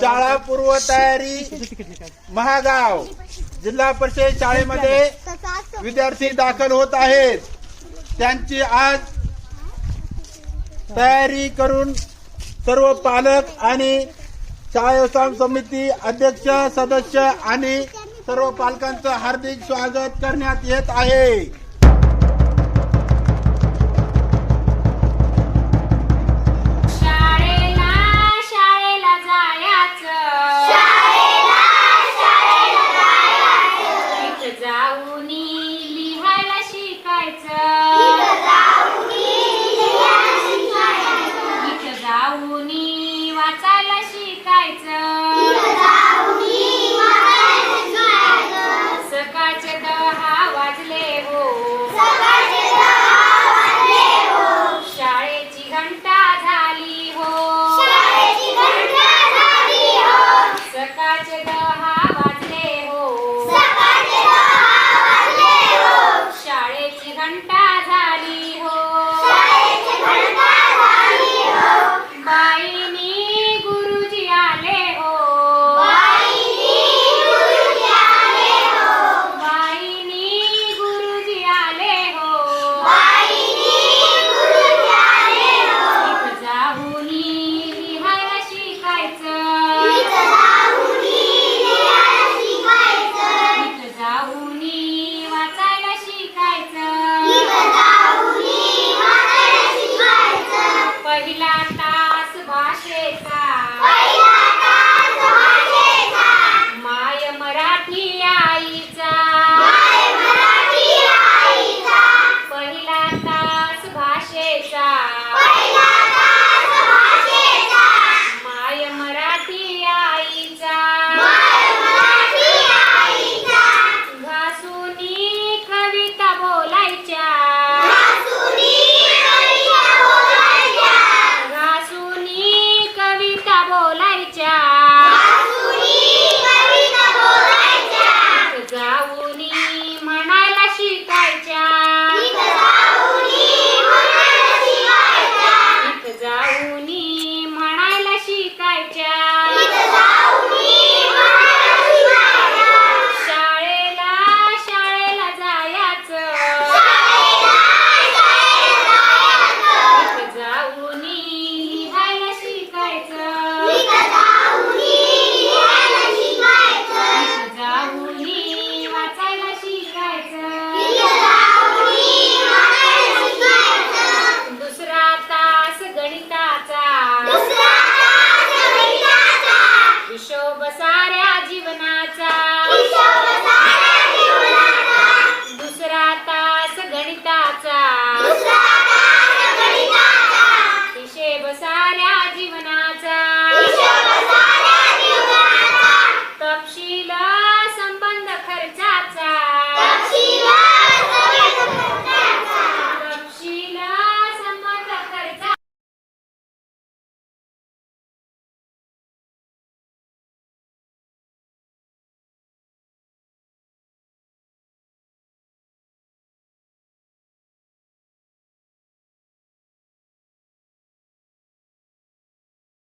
शाळा पूर्व तयारी महागाव जिल्हा परिषद शाळेमध्ये विद्यार्थी दाखल होत आहेत. त्यांची आज तयारी करून सर्व पालक आणि शाळा समिती अध्यक्ष सदस्य आणि सर्व पालकांचं हार्दिक स्वागत करण्यात येत आहे. पहिला